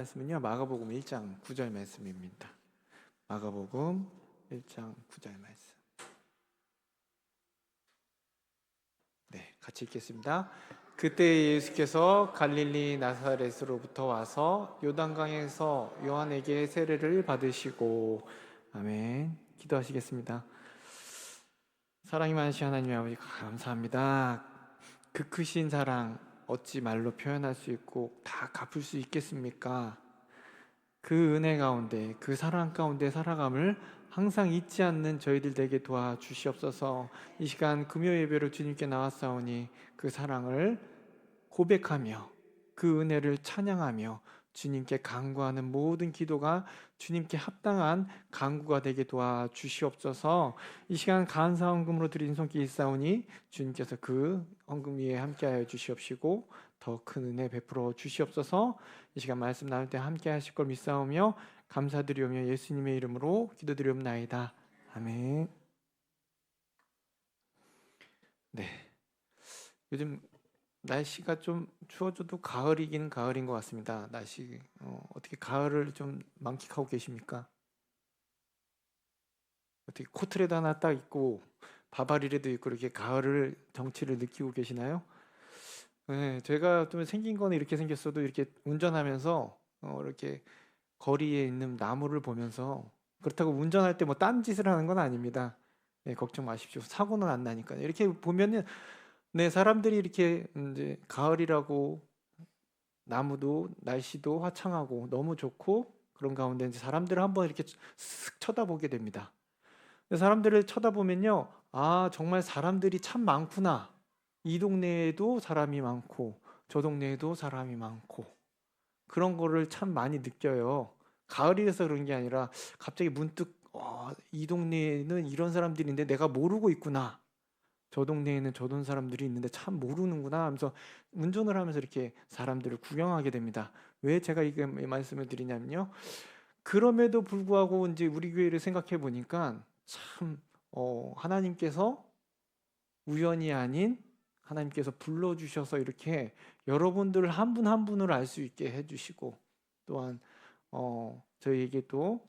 말씀은요 마가복음 1장 9절 말씀입니다. 마가복음 1장 9절 말씀. 네, 같이 읽겠습니다. 그때 예수께서 갈릴리 나사렛으로부터 와서 요단강에서 요한에게 세례를 받으시고 아멘. 기도하시겠습니다. 사랑이 많으신 하나님 아버지 감사합니다. 그 크신 사랑 어찌 말로 표현할 수 있고 다 갚을 수 있겠습니까? 그 은혜 가운데 그 사랑 가운데 살아감을 항상 잊지 않는 저희들 되게 도와주시옵소서. 이 시간 금요 예배로 주님께 나왔사오니 그 사랑을 고백하며 그 은혜를 찬양하며 주님께 간구하는 모든 기도가 주님께 합당한 간구가 되게 도와 주시옵소서. 이 시간 감사 헌금으로 드린 손길 있사오니 주님께서 그 헌금 위에 함께하여 주시옵시고 더 큰 은혜 베풀어 주시옵소서. 이 시간 말씀 나눌 때 함께하실 걸 믿사오며 감사드리오며 예수님의 이름으로 기도드리옵나이다. 아멘. 네. 요즘 날씨가 좀 추워져도 가을이긴 가을인 것 같습니다. 날씨 어, 어떻게 가을을 좀 만끽하고 계십니까? 어떻게 코트라도 하나 딱 입고 바바리라도 입고 이렇게 가을을 정취를 느끼고 계시나요? 네, 제가 좀 생긴 거는 이렇게 생겼어도 이렇게 운전하면서 어, 이렇게 거리에 있는 나무를 보면서 그렇다고 운전할 때 뭐 딴 짓을 하는 건 아닙니다. 네, 걱정 마십시오. 사고는 안 나니까. 이렇게 보면은 네, 사람들이 이렇게 이제 가을이라고 나무도 날씨도 화창하고 너무 좋고 그런 가운데 이제 사람들을 한번 이렇게 슥 쳐다보게 됩니다. 사람들을 쳐다보면요, 아 정말 사람들이 참 많구나. 이 동네에도 사람이 많고 저 동네에도 사람이 많고 그런 거를 참 많이 느껴요. 가을이라서 그런 게 아니라 갑자기 문득 어, 이 동네에는 이런 사람들인데 내가 모르고 있구나. 저 동네에는 저런 사람들이 있는데 참 모르는구나 하면서 운전을 하면서 이렇게 사람들을 구경하게 됩니다. 왜 제가 이 말씀을 드리냐면요. 그럼에도 불구하고 이제 우리 교회를 생각해 보니까 참 어, 하나님께서 우연이 아닌 하나님께서 불러 주셔서 이렇게 여러분들 한 분 한 분을 알 수 있게 해 주시고 또한 어, 저희에게 또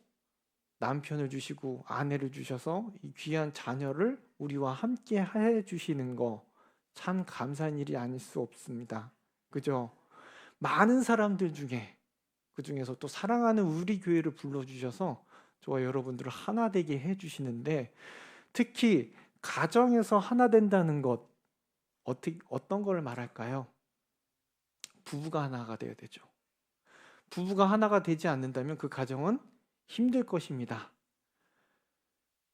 남편을 주시고 아내를 주셔서 이 귀한 자녀를 우리와 함께 해 주시는 거 참 감사한 일이 아닐 수 없습니다. 그죠? 많은 사람들 중에 그 중에서 또 사랑하는 우리 교회를 불러 주셔서 저와 여러분들을 하나 되게 해 주시는데 특히 가정에서 하나 된다는 것 어떻게 어떤 걸 말할까요? 부부가 하나가 되어야 되죠. 부부가 하나가 되지 않는다면 그 가정은 힘들 것입니다.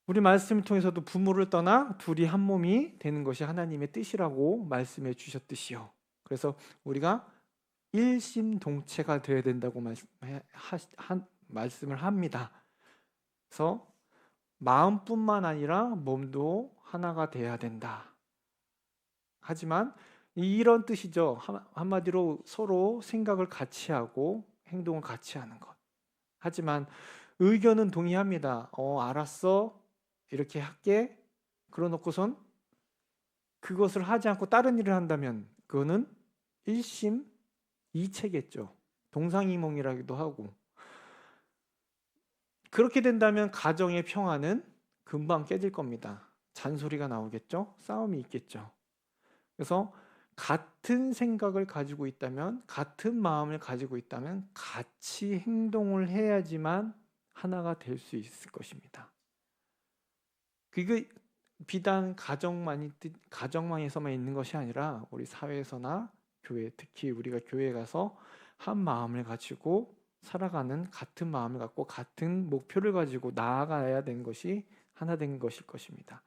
우리 말씀을 통해서도 부모를 떠나 둘이 한 몸이 되는 것이 하나님의 뜻이라고 말씀해 주셨듯이요. 그래서 우리가 일심동체가 되어야 된다고 말씀을 합니다. 그래서 마음뿐만 아니라 몸도 하나가 돼야 된다. 하지만 이런 뜻이죠. 한마디로 서로 생각을 같이 하고 행동을 같이 하는 것. 하지만 의견은 동의합니다. 어, 알았어. 이렇게 할게. 그러 놓고선 그것을 하지 않고 다른 일을 한다면 그거는 일심 이체겠죠. 동상이몽이라기도 하고. 그렇게 된다면 가정의 평화는 금방 깨질 겁니다. 잔소리가 나오겠죠. 싸움이 있겠죠. 그래서 같은 생각을 가지고 있다면, 같은 마음을 가지고 있다면 같이 행동을 해야지만 하나가 될 수 있을 것입니다. 그게 비단 가정만이 가정망에서만 있는 것이 아니라 우리 사회에서나 교회 특히 우리가 교회 가서 한 마음을 가지고 살아가는 같은 마음을 갖고 같은 목표를 가지고 나아가야 되는 것이 하나 된 것일 것입니다.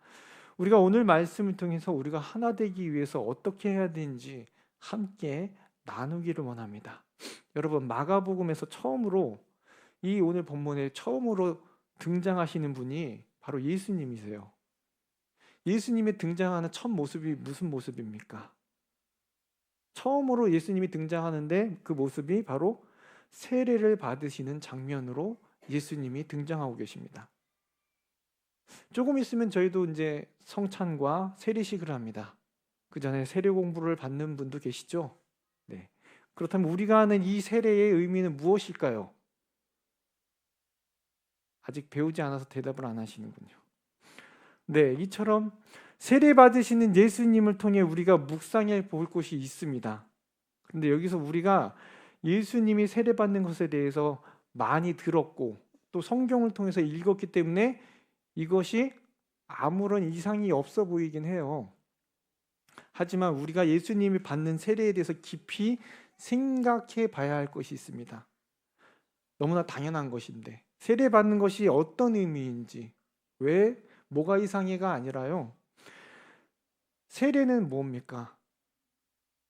우리가 오늘 말씀을 통해서 우리가 하나 되기 위해서 어떻게 해야 되는지 함께 나누기를 원합니다. 여러분 마가복음에서 처음으로 이 오늘 본문에 처음으로 등장하시는 분이 바로 예수님이세요. 예수님이 등장하는 첫 모습이 무슨 모습입니까? 처음으로 예수님이 등장하는데 그 모습이 바로 세례를 받으시는 장면으로 예수님이 등장하고 계십니다. 조금 있으면 저희도 이제 성찬과 세례식을 합니다. 그 전에 세례 공부를 받는 분도 계시죠? 네. 그렇다면 우리가 하는 이 세례의 의미는 무엇일까요? 아직 배우지 않아서 대답을 안 하시는군요. 네, 이처럼 세례 받으시는 예수님을 통해 우리가 묵상해 볼 곳이 있습니다. 근데 여기서 우리가 예수님이 세례 받는 것에 대해서 많이 들었고 또 성경을 통해서 읽었기 때문에 이것이 아무런 이상이 없어 보이긴 해요. 하지만 우리가 예수님이 받는 세례에 대해서 깊이 생각해 봐야 할 것이 있습니다. 너무나 당연한 것인데 세례 받는 것이 어떤 의미인지 왜 뭐가 이상해가 아니라요. 세례는 뭡니까?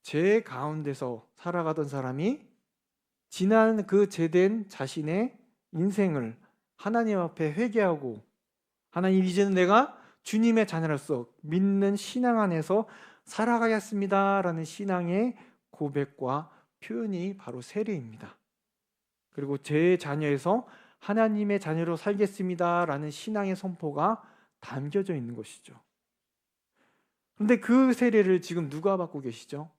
제 가운데서 살아가던 사람이 지난 그 제된 자신의 인생을 하나님 앞에 회개하고 하나님 이제는 내가 주님의 자녀로서 믿는 신앙 안에서 살아가겠습니다라는 신앙의 고백과 표현이 바로 세례입니다. 그리고 제 자녀에서 하나님의 자녀로 살겠습니다라는 신앙의 선포가 담겨져 있는 것이죠. 그런데 그 세례를 지금 누가 받고 계시죠?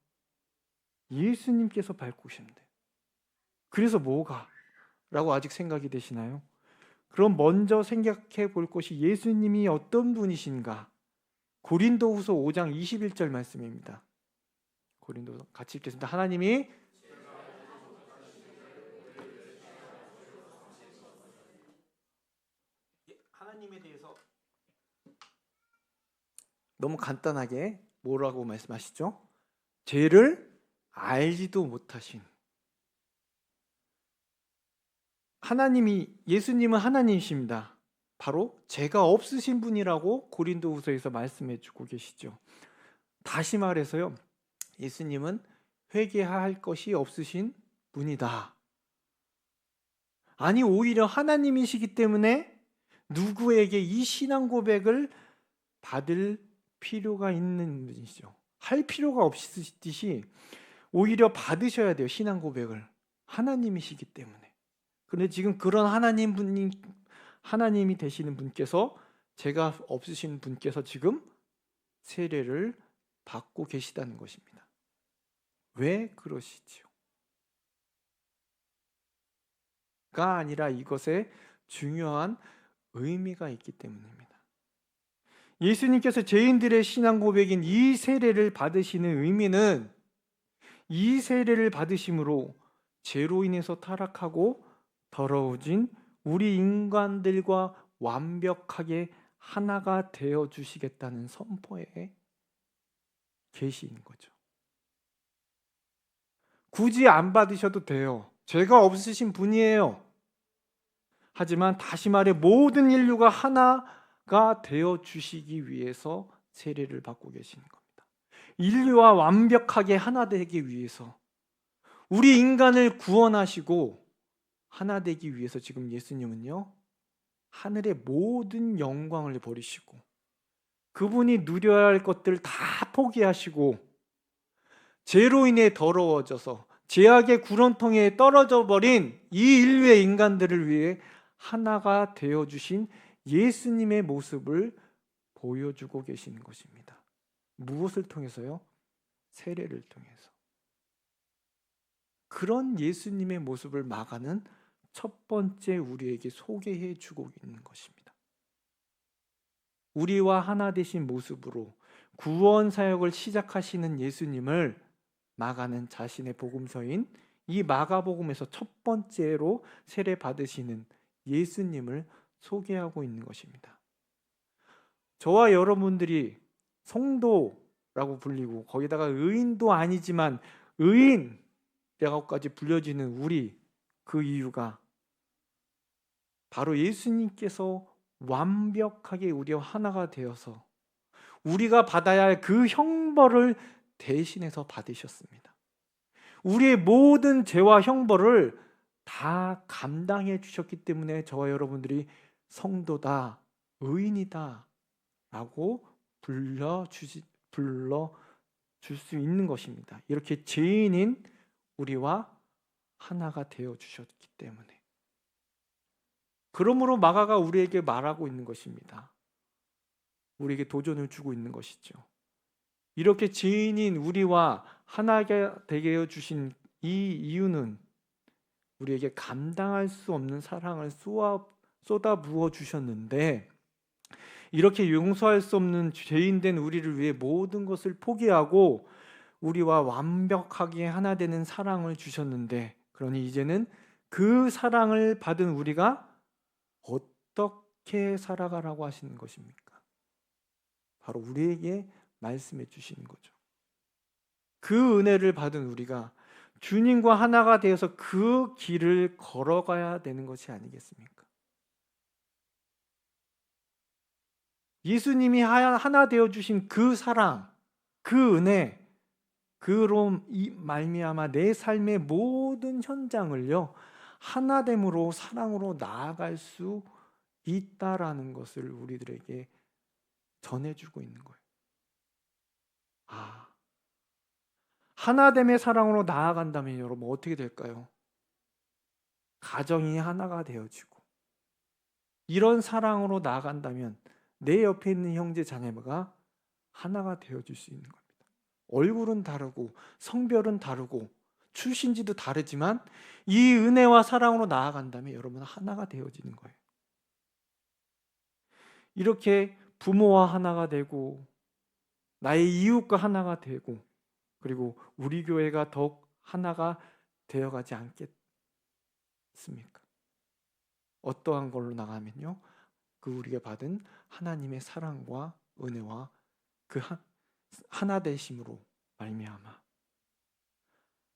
예수님께서 밟고 계신데. 그래서 뭐가? 라고 아직 생각이 되시나요? 그럼 먼저 생각해 볼 것이 예수님이 어떤 분이신가? 고린도후서 5장 21절 말씀입니다. 고린도서 같이 읽겠습니다. 하나님이 하나님에 대해서 너무 간단하게 뭐라고 말씀하시죠? 죄를 알지도 못하신 하나님이 예수님은 하나님이십니다. 바로 죄가 없으신 분이라고 고린도후서에서 말씀해 주고 계시죠. 다시 말해서요. 예수님은 회개할 것이 없으신 분이다. 아니 오히려 하나님이시기 때문에 누구에게 이 신앙 고백을 받을 필요가 있는 분이시죠. 할 필요가 없으시듯이 오히려 받으셔야 돼요. 신앙 고백을. 하나님이시기 때문에. 그런데 지금 그런 하나님 분이 하나님이 되시는 분께서 제가 없으신 분께서 지금 세례를 받고 계시다는 것입니다. 왜 그러시지요? 가 아니라 이것에 중요한 의미가 있기 때문입니다. 예수님께서 죄인들의 신앙 고백인 이 세례를 받으시는 의미는 이 세례를 받으심으로 죄로 인해서 타락하고 더러워진 우리 인간들과 완벽하게 하나가 되어 주시겠다는 선포의 계시인 거죠. 굳이 안 받으셔도 돼요. 죄가 없으신 분이에요. 하지만 다시 말해 모든 인류가 하나 가 되어 주시기 위해서 세례를 받고 계시는 겁니다. 인류와 완벽하게 하나 되기 위해서 우리 인간을 구원하시고 하나 되기 위해서 지금 예수님은요, 하늘의 모든 영광을 버리시고, 그분이 누려야 할 것들 다 포기하시고, 죄로 인해 더러워져서 죄악의 구렁텅이에 떨어져 버린 이 인류의 인간들을 위해 하나가 되어 주신 예수님의 모습을 보여주고 계시는 것입니다. 무엇을 통해서요? 세례를 통해서. 그런 예수님의 모습을 막아는 첫 번째 우리에게 소개해 주고 있는 것입니다. 우리와 하나 되신 모습으로 구원 사역을 시작하시는 예수님을 마가는 자신의 복음서인 이 마가복음에서 첫 번째로 세례 받으시는 예수님을 소개하고 있는 것입니다. 저와 여러분들이 성도라고 불리고 거기다가 의인도 아니지만 의인이라고까지 불려지는 우리 그 이유가 바로 예수님께서 완벽하게 우리와 하나가 되어서 우리가 받아야 할 그 형벌을 대신해서 받으셨습니다. 우리의 모든 죄와 형벌을 다 감당해 주셨기 때문에 저와 여러분들이 성도다, 의인이다 라고 불러 주시 불러 줄 수 있는 것입니다. 이렇게 죄인인 우리와 하나가 되어 주셨기 때문에 그러므로 마가가 우리에게 말하고 있는 것입니다. 우리에게 도전을 주고 있는 것이죠. 이렇게 죄인인 우리와 하나가 되게 해 주신 이 이유는 우리에게 감당할 수 없는 사랑을 쏟아, 쏟아 부어 주셨는데 이렇게 용서할 수 없는 죄인된 우리를 위해 모든 것을 포기하고 우리와 완벽하게 하나 되는 사랑을 주셨는데 그러니 이제는 그 사랑을 받은 우리가 어떻게 살아가라고 하시는 것입니까? 바로 우리에게 말씀해 주시는 거죠. 그 은혜를 받은 우리가 주님과 하나가 되어서 그 길을 걸어가야 되는 것이 아니겠습니까? 예수님이 하나 되어 주신 그 사랑, 그 은혜, 그로 말미암아 내 삶의 모든 현장을요 하나됨으로 사랑으로 나아갈 수 있다라는 것을 우리들에게 전해주고 있는 거예요. 아, 하나됨의 사랑으로 나아간다면 여러분 어떻게 될까요? 가정이 하나가 되어지고 이런 사랑으로 나아간다면 내 옆에 있는 형제 자매가 하나가 되어줄 수 있는 겁니다. 얼굴은 다르고 성별은 다르고 출신지도 다르지만 이 은혜와 사랑으로 나아간다면 여러분 하나가 되어지는 거예요. 이렇게 부모와 하나가 되고 나의 이웃과 하나가 되고 그리고 우리 교회가 더욱 하나가 되어가지 않겠습니까? 어떠한 걸로 나가면요, 그 우리가 받은 하나님의 사랑과 은혜와 그 하나 되심으로 말미암아.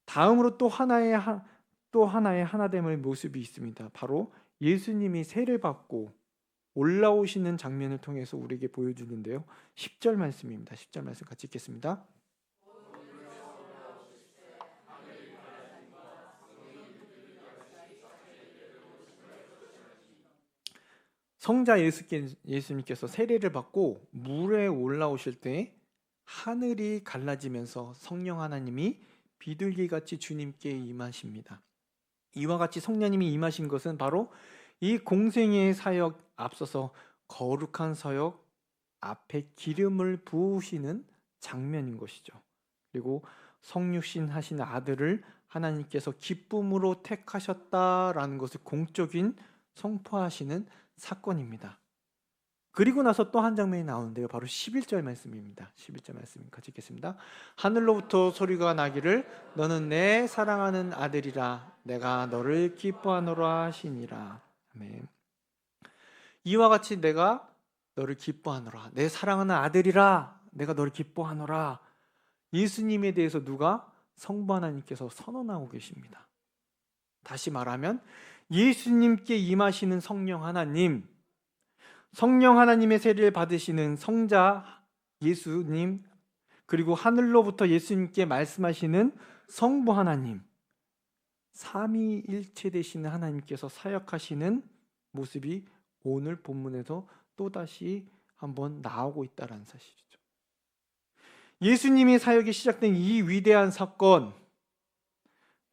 다음으로 또 하나의 또 하나의 하나됨의 모습이 있습니다. 바로 예수님이 세례 받고 올라오시는 장면을 통해서 우리에게 보여주는데요. 10절 말씀입니다. 10절 말씀 같이 읽겠습니다. 성자 예수님께서 세례를 받고 물에 올라오실 때 하늘이 갈라지면서 성령 하나님이 비둘기 같이 주님께 임하십니다. 이와 같이 성령님이 임하신 것은 바로 이 공생의 사역 앞서서 거룩한 사역 앞에 기름을 부으시는 장면인 것이죠. 그리고 성육신 하신 아들을 하나님께서 기쁨으로 택하셨다라는 것을 공적인 선포하시는 사건입니다. 그리고 나서 또 한 장면이 나오는데요. 바로 11절 말씀입니다. 11절 말씀 같이 읽겠습니다. 하늘로부터 소리가 나기를 너는 내 사랑하는 아들이라 내가 너를 기뻐하노라 하시니라. 아멘. 이와 같이 내가 너를 기뻐하노라. 내 사랑하는 아들이라 내가 너를 기뻐하노라. 예수님에 대해서 누가 성부 하나님께서 선언하고 계십니다. 다시 말하면 예수님께 임하시는 성령 하나님, 성령 하나님의 세례를 받으시는 성자 예수님, 그리고 하늘로부터 예수님께 말씀하시는 성부 하나님, 삼위일체 되시는 하나님께서 사역하시는 모습이 오늘 본문에서 또다시 한번 나오고 있다는 사실이죠. 예수님이 사역이 시작된 이 위대한 사건,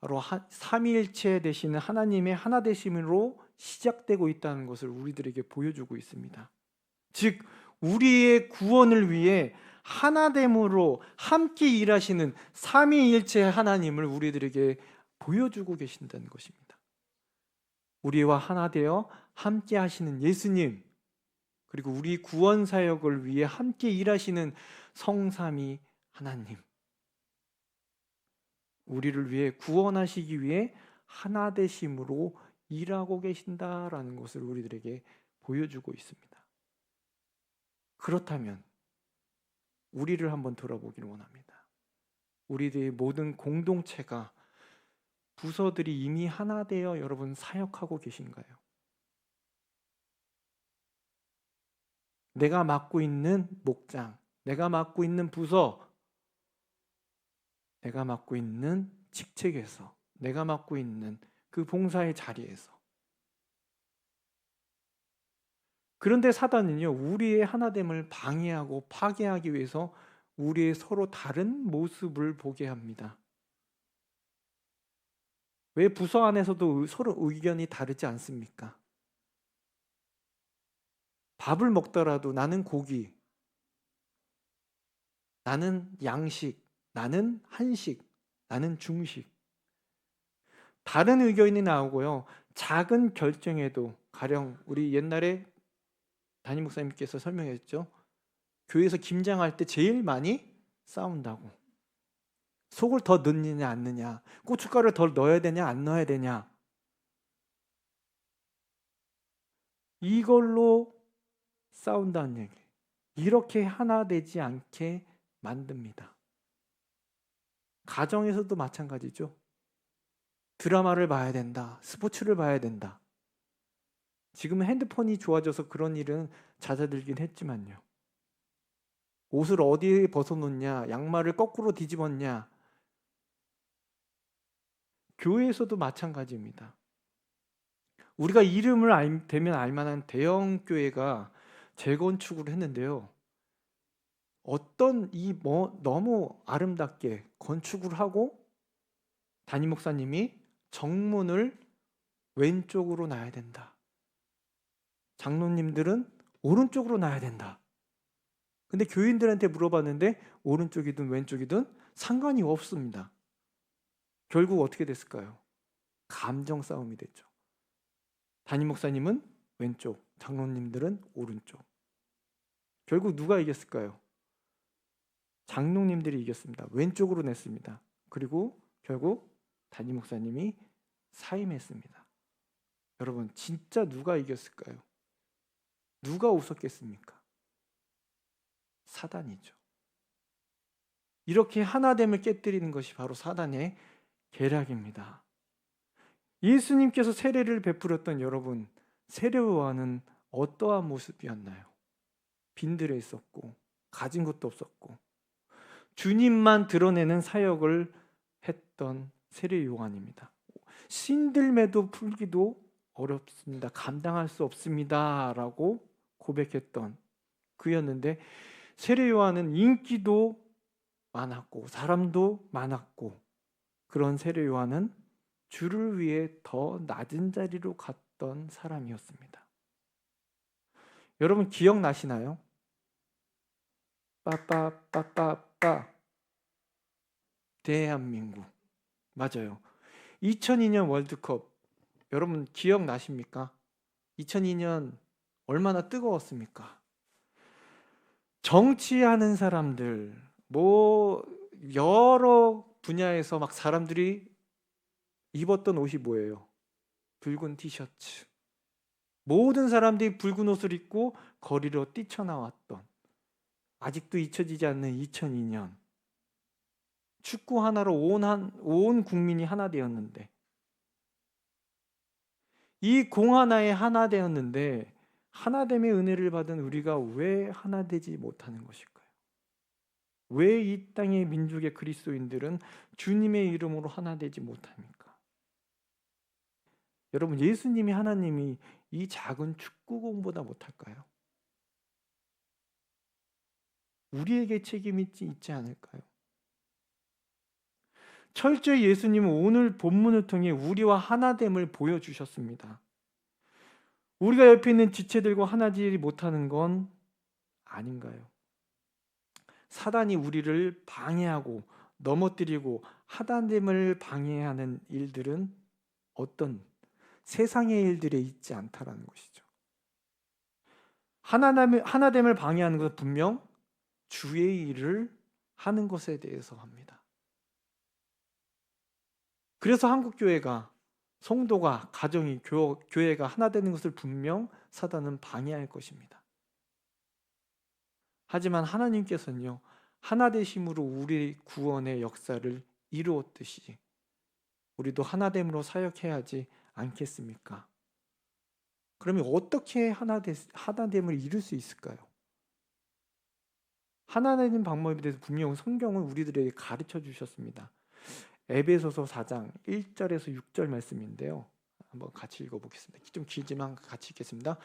바로 삼위일체 되시는 하나님의 하나 되심으로 시작되고 있다는 것을 우리들에게 보여주고 있습니다. 즉 우리의 구원을 위해 하나됨으로 함께 일하시는 삼위일체 하나님을 우리들에게 보여주고 계신다는 것입니다. 우리와 하나 되어 함께 하시는 예수님 그리고 우리 구원 사역을 위해 함께 일하시는 성삼위 하나님 우리를 위해 구원하시기 위해 하나 되심으로 일하고 계신다라는 것을 우리들에게 보여주고 있습니다. 그렇다면 우리를 한번 돌아보기를 원합니다. 우리들의 모든 공동체가 부서들이 이미 하나 되어 여러분 사역하고 계신가요? 내가 맡고 있는 목장, 내가 맡고 있는 부서, 내가 맡고 있는 직책에서 내가 맡고 있는 그 봉사의 자리에서 그런데 사단은요 우리의 하나됨을 방해하고 파괴하기 위해서 우리의 서로 다른 모습을 보게 합니다. 왜 부서 안에서도 서로 의견이 다르지 않습니까? 밥을 먹더라도 나는 고기, 나는 양식, 나는 한식, 나는 중식. 다른 의견이 나오고요. 작은 결정에도 가령 우리 옛날에 담임 목사님께서 설명했죠. 교회에서 김장할 때 제일 많이 싸운다고. 속을 더 넣느냐 안 넣느냐, 고춧가루를 더 넣어야 되냐 안 넣어야 되냐. 이걸로 싸운다는 얘기. 이렇게 하나 되지 않게 만듭니다. 가정에서도 마찬가지죠. 드라마를 봐야 된다. 스포츠를 봐야 된다. 지금은 핸드폰이 좋아져서 그런 일은 잦아들긴 했지만요. 옷을 어디에 벗어놓냐, 양말을 거꾸로 뒤집었냐. 교회에서도 마찬가지입니다. 우리가 이름을 알, 대면 알만한 대형 교회가 재건축을 했는데요. 어떤 이 뭐 너무 아름답게 건축을 하고 담임 목사님이 정문을 왼쪽으로 놔야 된다. 장로님들은 오른쪽으로 놔야 된다. 근데 교인들한테 물어봤는데 오른쪽이든 왼쪽이든 상관이 없습니다. 결국 어떻게 됐을까요? 감정 싸움이 됐죠. 담임 목사님은 왼쪽, 장로님들은 오른쪽. 결국 누가 이겼을까요? 장로님들이 이겼습니다. 왼쪽으로 냈습니다. 그리고 결국 담임 목사님이 사임했습니다. 여러분, 진짜 누가 이겼을까요? 누가 웃었겠습니까? 사단이죠. 이렇게 하나됨을 깨뜨리는 것이 바로 사단의 계략입니다. 예수님께서 세례를 베풀었던 여러분, 세례요한은 어떠한 모습이었나요? 빈들에 있었고 가진 것도 없었고 주님만 드러내는 사역을 했던 세례 요한입니다. 신들매도 풀기도 어렵습니다. 감당할 수 없습니다라고 고백했던 그였는데 세례 요한은 인기도 많았고 사람도 많았고 그런 세례 요한은 주를 위해 더 낮은 자리로 갔던 사람이었습니다. 여러분 기억나시나요? 빠빠빠빠 빠 대한민국 맞아요. 2002년 월드컵 여러분 기억나십니까? 2002년 얼마나 뜨거웠습니까? 정치하는 사람들 뭐 여러 분야에서 막 사람들이 입었던 옷이 뭐예요? 붉은 티셔츠. 모든 사람들이 붉은 옷을 입고 거리로 뛰쳐나왔던 아직도 잊혀지지 않는 2002년 축구 하나로 온, 한, 온 국민이 하나 되었는데 이 공 하나에 하나 되었는데 하나됨의 은혜를 받은 우리가 왜 하나 되지 못하는 것일까요? 왜 이 땅의 민족의 그리스도인들은 주님의 이름으로 하나 되지 못합니까? 여러분 예수님이 하나님이 이 작은 축구공보다 못할까요? 우리에게 책임이 있지 않을까요? 철저히 예수님은 오늘 본문을 통해 우리와 하나됨을 보여주셨습니다. 우리가 옆에 있는 지체들과 하나지 못하는 건 아닌가요? 사단이 우리를 방해하고 넘어뜨리고 하나됨을 방해하는 일들은 어떤 세상의 일들에 있지 않다라는 것이죠. 하나됨을 방해하는 것은 분명 주의 일을 하는 것에 대해서 합니다. 그래서 한국 교회가 성도가 가정이 교, 교회가 하나 되는 것을 분명 사단은 방해할 것입니다. 하지만 하나님께서는요 하나 되심으로 우리 구원의 역사를 이루었듯이 우리도 하나됨으로 사역해야지 않겠습니까? 그러면 어떻게 하나됨, 하나됨을 이룰 수 있을까요? 하나 되는 방법에 대해서 분명 성경은 우리들에게 가르쳐 주셨습니다. 에베소서 4장 1절에서 6절 말씀인데요. 한번 같이 읽어보겠습니다. 좀 길지만 같이 읽겠습니다.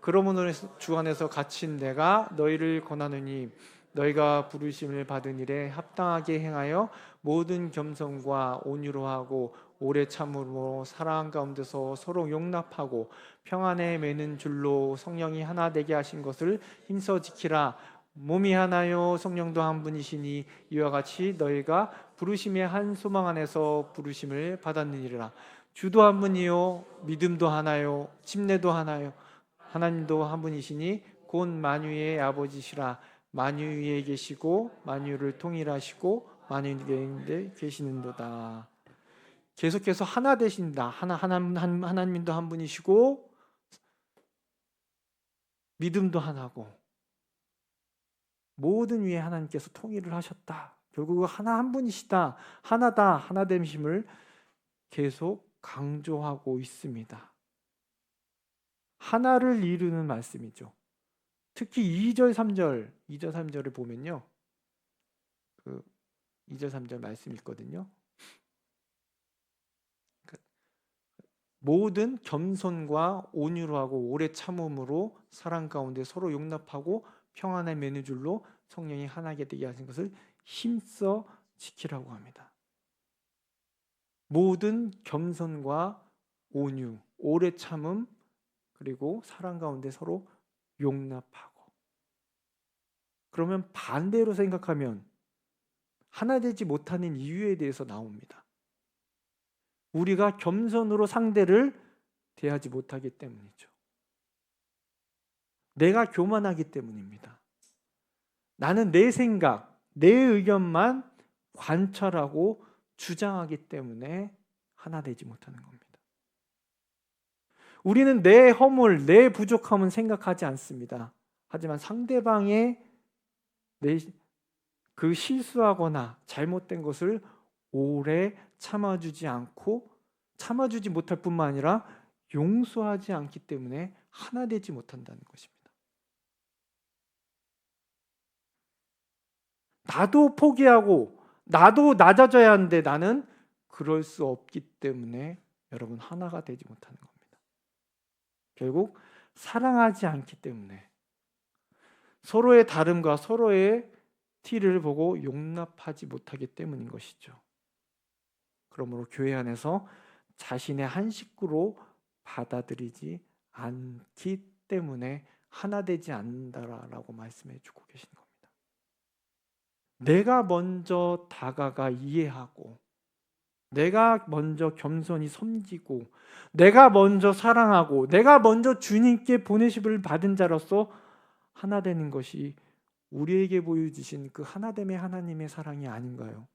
그러므로 주 안에서 갇힌 내가 너희를 권하느니 너희가 부르심을 받은 일에 합당하게 행하여 모든 겸손과 온유로 하고 오래 참으로 사랑 가운데서 서로 용납하고 평안에 매는 줄로 성령이 하나 되게 하신 것을 힘써 지키라 몸이 하나요? 성령도 한 분이시니 이와 같이 너희가 부르심의 한 소망 안에서 부르심을 받았느니라. 주도 한 분이요? 믿음도 하나요? 침례도 하나요? 하나님도 한 분이시니 곧 만유의 아버지시라. 만유 위에 계시고 만유를 통일하시고 만유 가운데 계시는도다. 계속해서 하나 되신다. 하나 하나 한- 하나님도 한 분이시고 믿음도 하나고 모든 위에 하나님께서 통일을 하셨다. 결국 하나 한 분이시다. 하나다. 하나됨심을 계속 강조하고 있습니다. 하나를 이루는 말씀이죠. 특히 2절 3절, 2절 3절을 보면요. 그 2절 3절 말씀이 있거든요. 그 모든 겸손과 온유로 하고 오래 참음으로 사랑 가운데 서로 용납하고 평안의 매뉴줄로 성령이 하나게 되게 하신 것을 힘써 지키라고 합니다. 모든 겸손과 온유, 오래 참음 그리고 사랑 가운데 서로 용납하고 그러면 반대로 생각하면 하나 되지 못하는 이유에 대해서 나옵니다. 우리가 겸손으로 상대를 대하지 못하기 때문이죠. 내가 교만하기 때문입니다. 나는 내 생각, 내 의견만 관철하고 주장하기 때문에 하나 되지 못하는 겁니다. 우리는 내 허물, 내 부족함은 생각하지 않습니다. 하지만 상대방의 내 그 실수하거나 잘못된 것을 오래 참아주지 않고 참아주지 못할 뿐만 아니라 용서하지 않기 때문에 하나 되지 못한다는 것입니다. 나도 포기하고 나도 낮아져야 하는데 나는 그럴 수 없기 때문에 여러분 하나가 되지 못하는 겁니다. 결국 사랑하지 않기 때문에 서로의 다름과 서로의 티를 보고 용납하지 못하기 때문인 것이죠. 그러므로 교회 안에서 자신의 한 식구로 받아들이지 않기 때문에 하나 되지 않는다라고 말씀해 주고 계신 겁니다. 내가 먼저 다가가 이해하고 내가 먼저 겸손히 섬기고 내가 먼저 사랑하고 내가 먼저 주님께 보내심을 받은 자로서 하나 되는 것이 우리에게 보여주신 그 하나됨의 하나님의 사랑이 아닌가요?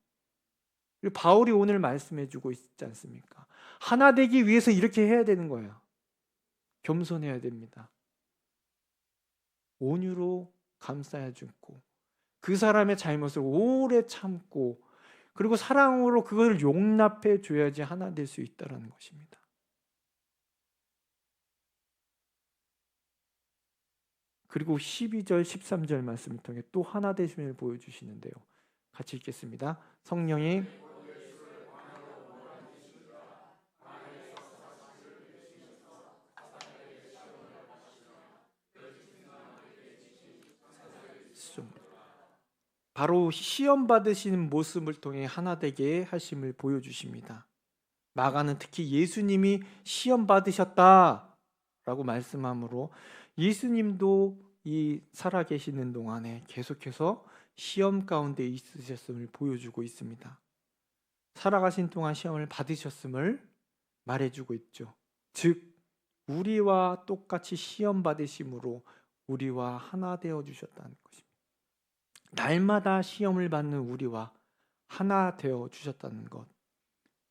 바울이 오늘 말씀해 주고 있지 않습니까? 하나 되기 위해서 이렇게 해야 되는 거예요. 겸손해야 됩니다. 온유로 감싸야 주고 그 사람의 잘못을 오래 참고 그리고 사랑으로 그걸 용납해 줘야지 하나 될 수 있다라는 것입니다. 그리고 12절 13절 말씀을 통해 또 하나 되심을 보여주시는데요. 같이 읽겠습니다. 성령이 바로 시험 받으시는 모습을 통해 하나 되게 하심을 보여주십니다. 마가는 특히 예수님이 시험 받으셨다라고 말씀하므로 예수님도 이 살아계시는 동안에 계속해서 시험 가운데 있으셨음을 보여주고 있습니다. 살아가신 동안 시험을 받으셨음을 말해주고 있죠. 즉 우리와 똑같이 시험 받으심으로 우리와 하나 되어 주셨다는 것입니다. 날마다 시험을 받는 우리와 하나 되어 주셨다는 것.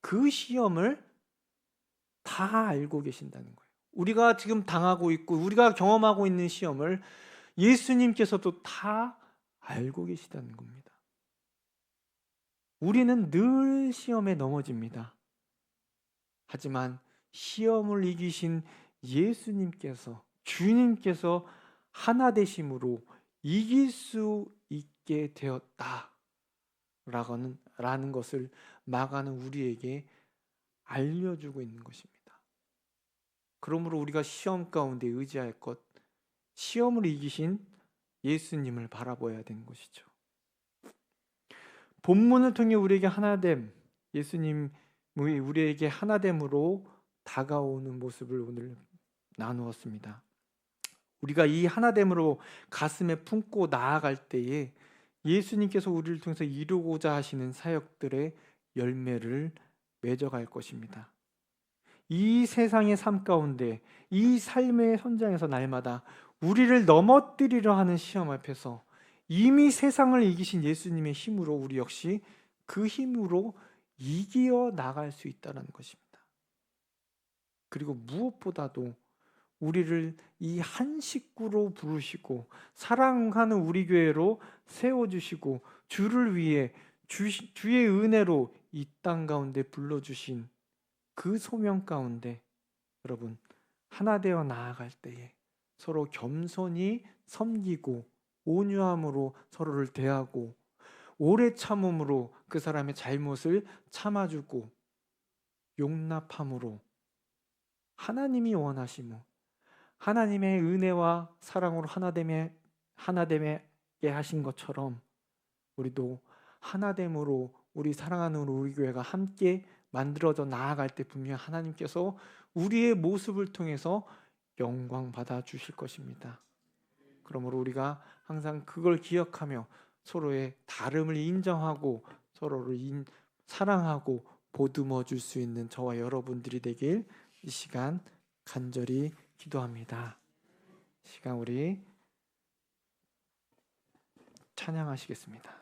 그 시험을 다 알고 계신다는 거예요. 우리가 지금 당하고 있고 우리가 경험하고 있는 시험을 예수님께서도 다 알고 계시다는 겁니다. 우리는 늘 시험에 넘어집니다. 하지만 시험을 이기신 예수님께서 주님께서 하나 되심으로 이길 수 있게 되었다라는 라는 것을 마가는 우리에게 알려주고 있는 것입니다. 그러므로 우리가 시험 가운데 의지할 것, 시험을 이기신 예수님을 바라봐야 되는 것이죠. 본문을 통해 우리에게 하나됨, 예수님이 우리에게 하나됨으로 다가오는 모습을 오늘 나누었습니다. 우리가 이 하나됨으로 가슴에 품고 나아갈 때에 예수님께서 우리를 통해서 이루고자 하시는 사역들의 열매를 맺어갈 것입니다. 이 세상의 삶 가운데 이 삶의 현장에서 날마다 우리를 넘어뜨리려 하는 시험 앞에서 이미 세상을 이기신 예수님의 힘으로 우리 역시 그 힘으로 이기어 나갈 수 있다는 것입니다. 그리고 무엇보다도 우리를 이 한 식구로 부르시고 사랑하는 우리 교회로 세워 주시고 주를 위해 주, 주의 은혜로 이 땅 가운데 불러 주신 그 소명 가운데 여러분 하나 되어 나아갈 때에 서로 겸손히 섬기고 온유함으로 서로를 대하고 오래 참음으로 그 사람의 잘못을 참아주고 용납함으로 하나님이 원하시며 하나님의 은혜와 사랑으로 하나됨에 하나됨에 하신 것처럼 우리도 하나됨으로 우리 사랑하는 우리 교회가 함께 만들어져 나아갈 때 분명 하나님께서 우리의 모습을 통해서 영광 받아 주실 것입니다. 그러므로 우리가 항상 그걸 기억하며 서로의 다름을 인정하고 서로를 인, 사랑하고 보듬어 줄 수 있는 저와 여러분들이 되길 이 시간 간절히 기도합니다. 시간 우리 찬양하시겠습니다.